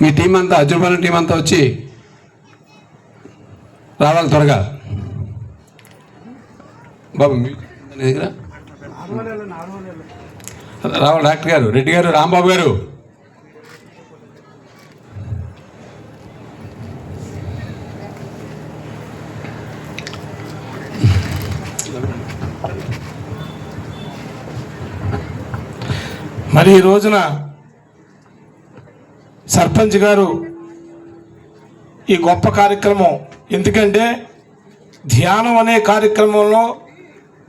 మీ team అంతా అర్జునపాలెం team అంతా వచ్చి రావాలి త్వరగా. బాబు దగ్గర? రావాలి డాక్టర్ గారు రెడ్డి గారు రాంబాబు గారు. మరి ఈ రోజున సర్పంచ్ గారు ఈ గొప్ప కార్యక్రమం. ఎందుకంటే ధ్యానం అనే కార్యక్రమంలో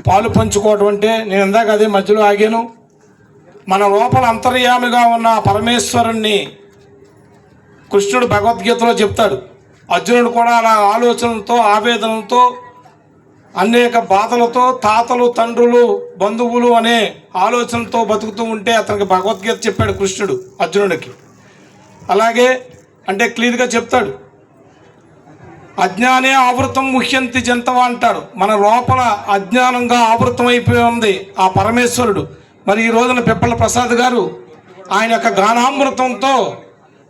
పాలు పంచుకోవటం అంటే నేను ఇందాక అదే మధ్యలో ఆగాను. మన లోపల అంతర్యామిగా ఉన్న పరమేశ్వరుణ్ణి కృష్ణుడు భగవద్గీతలో చెప్తాడు. అర్జునుడు కూడా అలా ఆలోచనలతో ఆవేదనలతో అనేక బాధలతో తాతలు తండ్రులు బంధువులు అనే ఆలోచనతో బతుకుతూ ఉంటే అతనికి భగవద్గీత చెప్పాడు కృష్ణుడు అర్జునుడికి. అలాగే అంటే క్లియర్గా చెప్తాడు. అజ్ఞానే ఆవృతం ముహ్యంతి జంతవ అంటాడు. మన లోపల అజ్ఞానంగా ఆవృతం అయిపోయి ఉంది ఆ పరమేశ్వరుడు. మరి ఈ రోజున పిప్పల ప్రసాద్ గారు ఆయన యొక్క గానామృతంతో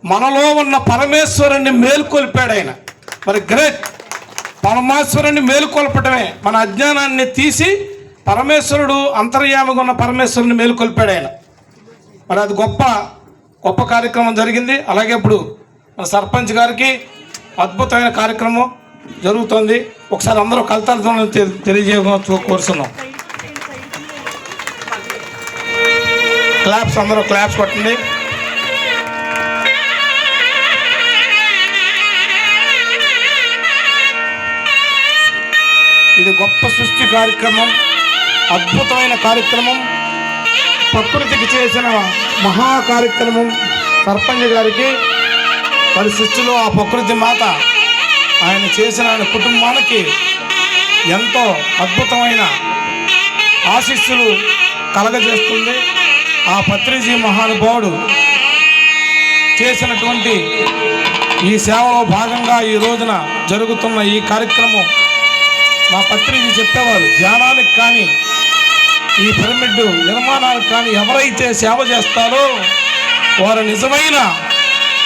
మనలో ఉన్న పరమేశ్వరుణ్ణి మేల్కొల్పాడు ఆయన. మరి గ్రేట్ పరమేశ్వరుణ్ణి మేలుకొల్పటమే. మన అజ్ఞానాన్ని తీసి పరమేశ్వరుడు అంతర్యామిగా ఉన్న పరమేశ్వరుని మేలుకొల్పాడు ఆయన. మరి అది గొప్ప గొప్ప కార్యక్రమం జరిగింది. అలాగే ఇప్పుడు మన సర్పంచ్ గారికి అద్భుతమైన కార్యక్రమం జరుగుతోంది. ఒకసారి అందరూ కలతాలతో తెలియజేయ కోరుతున్నాం క్లాప్స్ అందరూ క్లాప్స్ కొట్టండి. ఇది గొప్ప సృష్టి కార్యక్రమం అద్భుతమైన కార్యక్రమం. ప్రకృతికి చేసిన మహా కార్యక్రమం సర్పంచ్ గారికి మరి సృష్టిలో ఆ ప్రకృతి మాత ఆయన చేసిన ఆయన కుటుంబానికి ఎంతో అద్భుతమైన ఆశీస్సులు కలగజేస్తుంది. ఆ పత్రిజీ మహానుభావుడు చేసినటువంటి ఈ సేవలో భాగంగా ఈ రోజున జరుగుతున్న ఈ కార్యక్రమం. మా పత్రిజీ చెప్పేవారు ధ్యానానికి కానీ ఈ పిరమిడ్ నిర్మాణాలు కానీ ఎవరైతే సేవ చేస్తారో వారు నిజమైన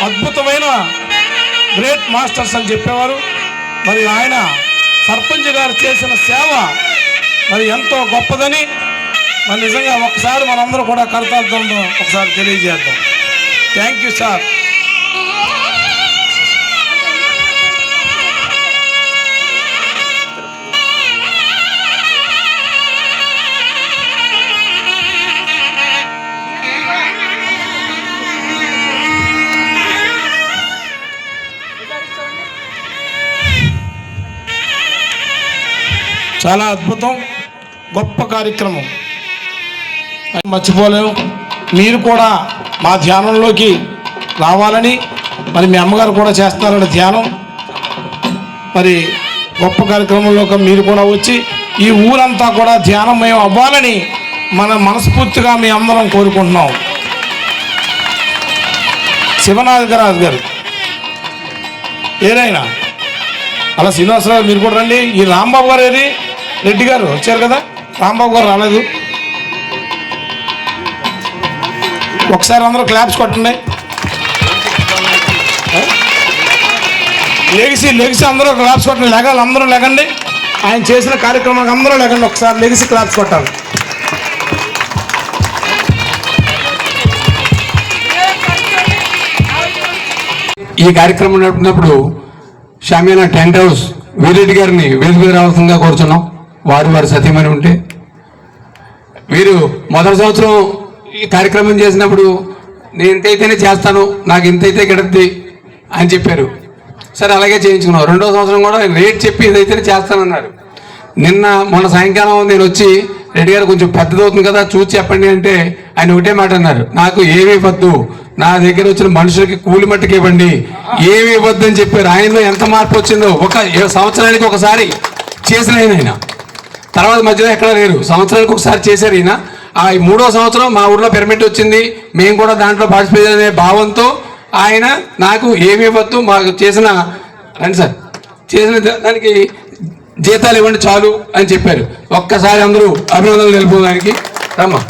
అద్భుతమైన గ్రేట్ మాస్టర్స్ అని చెప్పేవారు. మరి ఆయన సర్పంచ్ గారు చేసిన సేవ మరి ఎంతో గొప్పదని మరి నిజంగా ఒకసారి మనందరూ కూడా కరతాలతో ఒకసారి తెలియజేద్దాం. Thank you sir. చాలా అద్భుతం గొప్ప కార్యక్రమం. మర్చిపోలేము మీరు కూడా మా ధ్యానంలోకి రావాలని మరి మీ అమ్మగారు కూడా చేస్తున్నారని ధ్యానం. మరి గొప్ప కార్యక్రమంలోకి మీరు కూడా వచ్చి ఈ ఊరంతా కూడా ధ్యానమయం అవ్వాలని మన మనస్ఫూర్తిగా మీ అందరం కోరుకుంటున్నాం. శివనాథరాజు గారు ఏదైనా అలా శ్రీనివాసరావు మీరు కూడా రండి. ఈ రాంబాబు గారు ఏది? రెడ్డి గారు వచ్చారు కదా? రాంబాబు గారు రాలేదు. ఒకసారి అందరూ క్లాప్స్ కొట్టండి. లెగిసి లెగిసి అందరూ క్లాప్స్ కొట్టండి. లెగాలి అందరూ లెగండి. ఆయన చేసిన కార్యక్రమానికి అందరూ లెగండి. ఒకసారి లెగిసి క్లాప్స్ కొట్టాలి. ఈ కార్యక్రమం నడిపినప్పుడు షామియానా టెంట్ హౌస్ వీరెడ్డి గారిని వేదిక రావాల్సిందిగా కోరుచున్నాం. వారు వారు సతీమణి ఉంటే వీరు మొదటి సంవత్సరం ఈ కార్యక్రమం చేసినప్పుడు నేను ఇంతైతేనే చేస్తాను నాకు ఇంతైతే గడుద్ది అని చెప్పారు. సరే అలాగే చేయించుకున్నాం. రెండో సంవత్సరం కూడా రేట్ చెప్పి ఇదైతేనే చేస్తానన్నారు నిన్న మొన్న సాయంకాలం నేను వచ్చి రెడ్డి గారు కొంచెం పెద్దదవుతుంది కదా చూసి చెప్పండి అంటే ఆయన ఒకటే మాట అన్నారు. నాకు ఏమీ వద్దు నా దగ్గర వచ్చిన మనుషులకి కూలి మట్టుకు ఇవ్వండి. ఏమీ ఇవ్వద్దు అని చెప్పారు. ఆయనలో ఎంత మార్పు వచ్చిందో ఒక సంవత్సరానికి ఒకసారి చేసిన ఆయన ఆయన. తర్వాత మధ్యలో ఎక్కడ లేరు. సంవత్సరానికి ఒకసారి చేశారు ఈయన. ఆ మూడో సంవత్సరం మా ఊర్లో పిరమిడ్ వచ్చింది. మేము కూడా దాంట్లో పార్టిసిపేట్ అనే భావంతో ఆయన నాకు ఏమి ఇవ్వద్దు మాకు చేసిన రండి సార్ చేసిన దానికి జీతాలు ఇవ్వండి చాలు అని చెప్పారు. ఒక్కసారి అందరూ అభినందనలు తెలుపుకోవడానికి. రమ్మా.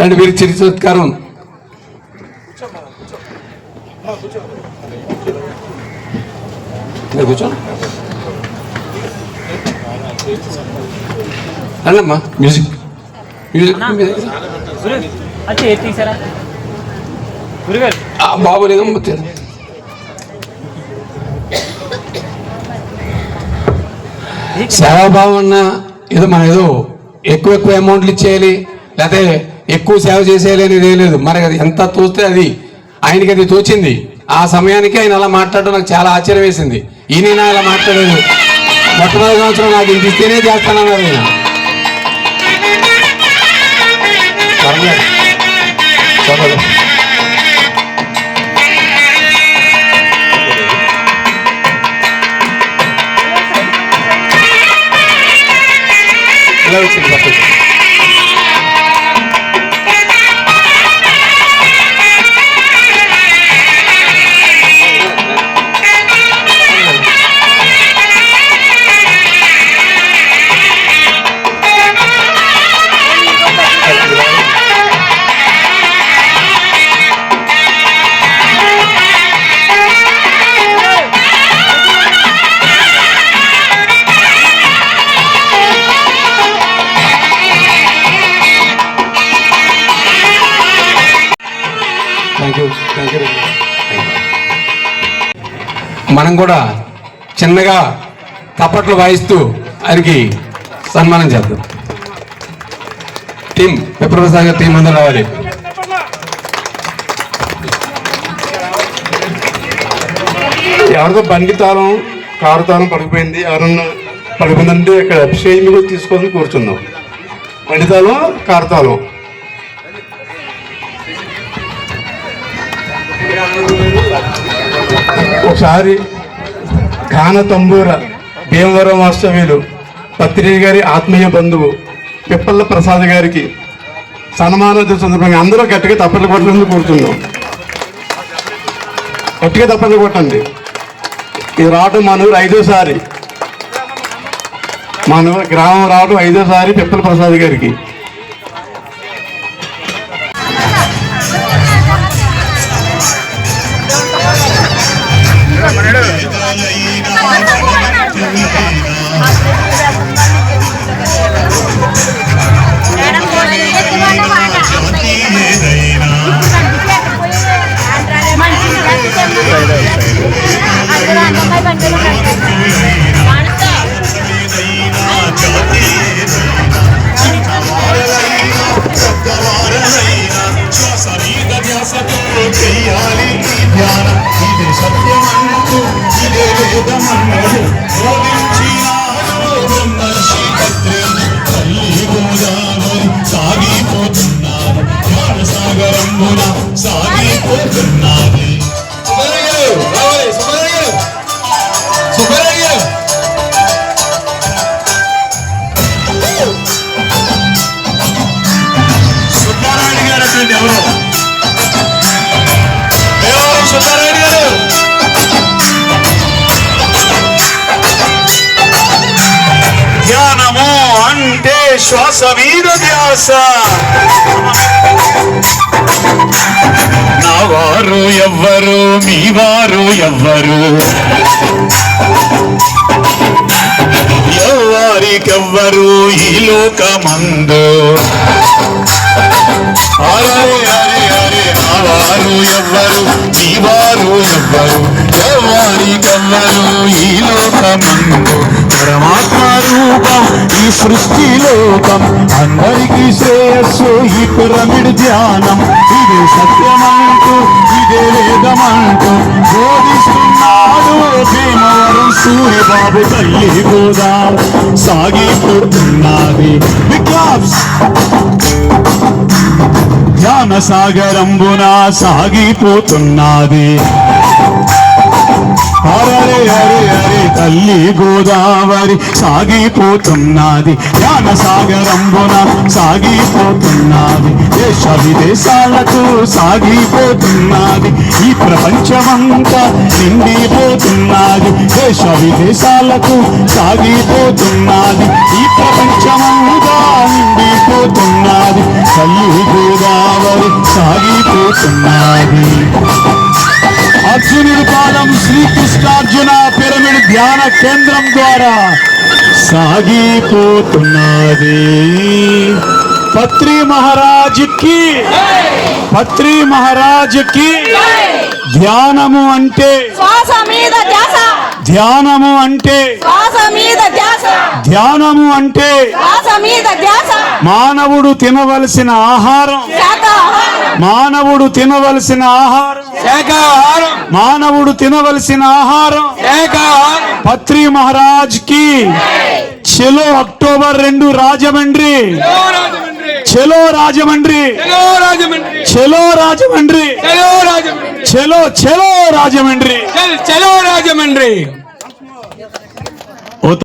రండి వీరి చిరు సత్కారం. కూర్చో. రండమ్మా మ్యూజిక్ మ్యూజిక్ బాబు తిను. సేవాభావం ఏదో మనం ఏదో ఎక్కువ ఎక్కువ అమౌంట్లు ఇచ్చేయాలి లేకపోతే ఎక్కువ సేవ చేసేయాలి అనేది ఏం లేదు. మనకి అది ఎంత తోస్తే అది ఆయనకి అది తోచింది. ఆ సమయానికి ఆయన అలా మాట్లాడడం నాకు చాలా ఆశ్చర్యం వేసింది. ఈయన అలా మాట్లాడలేదు మొట్టమొదటి సంవత్సరం నాకు ఇది ఇస్తేనే చేస్తానన్నారు ఆయన పర్లేదు. పర్లేదు. ఇలా వచ్చింది థ్యాంక్ యూ థ్యాంక్ యూ మనం కూడా చిన్నగా తప్పట్లు వాయిస్తూ ఆయనకి సన్మానం చేద్దాం. టీం విప్రప్రసాద్ గారి టీం అందరూ రావాలి. ఎవరిదో బండి తాళం కారు తాళం పడిపోయింది ఎవరన్నా పడిపోయిందంటే ఇక్కడ స్టేజ్ మీద తీసుకొని కూర్చుందాం. బండి తాళం కారు తాళం. ఒకసారి గాన తంబూర భీమవరం వాస్తవ్యులు పత్రిక గారి ఆత్మీయ బంధువు పిప్పల్ల ప్రసాద్ గారికి సన్మానోత్సవ సందర్భంగా అందరూ గట్టిగా తప్పట్లు కొట్టడానికి కూర్చున్నాం గట్టిగా తప్పట్లు కొట్టండి. ఇది రావడం మనవరు ఐదోసారి. మన గ్రామం రావడం ఐదోసారి పిప్పల ప్రసాద్ గారికి. మనడు శ్వాస మీద ధ్యాస. నా వారు ఎవ్వరు మీ వారు ఎవ్వరు? ఎవ్వరికెవ్వరు ఈ లోకమందు? అరే అరే అరే నా వారు ఎవ్వరు మీ వారు ఎవ్వరు? ఎవరికెవ్వరు ఈ లోకమందు? పరమాత్మ రూపం ఈ సృష్టి లోకం. అందరికీ శ్రేయస్సు ఈ పిరమిడ్ ధ్యానం. ఇది సత్యమంటూ ఇదే వేదమంటూ. బోధిస్తున్నాడు భీమవరం సూర్యబాబు తల్లి కూడా సాగిపోతున్నది ధ్యాన సాగరంబున సాగిపోతున్నది. అరే అరే అరే తల్లి గోదావరి సాగిపోతున్నది జ్ఞాన సాగరంబున సాగిపోతున్నది దేశ విదేశాలకు సాగిపోతున్నది ఈ ప్రపంచమంతా నిండిపోతున్నది దేశ విదేశాలకు సాగిపోతున్నది ఈ ప్రపంచమంతా నిండిపోతున్నది తల్లి గోదావరి సాగిపోతున్నది. అర్జునుడి పాదం శ్రీకృష్ణార్జున పిరమిడ్ ధ్యాన కేంద్రం ద్వారా సాగిపోతున్నది. పత్రి మహారాజుకి పత్రి మహారాజుకి ధ్యానము అంటే శ్వాస మీద ధ్యాస. ధ్యానము అంటే శ్వాస మీద ధ్యాస. ధ్యానము అంటే శ్వాస మీద ధ్యాస. మానవుడు తినవలసిన ఆహారం. మానవుడు తినవలసిన ఆహారం. మానవుడు తినవలసిన ఆహారం. పత్రి మహారాజ్కి చెలో అక్టోబర్ రెండు రాజమండ్రి. చెలో రాజమండ్రి. రాజమండ్రి. చెలో రాజమండ్రి. చలో రాజమండ్రి. చెలో చెలో రాజమండ్రి. చలో రాజమండ్రి.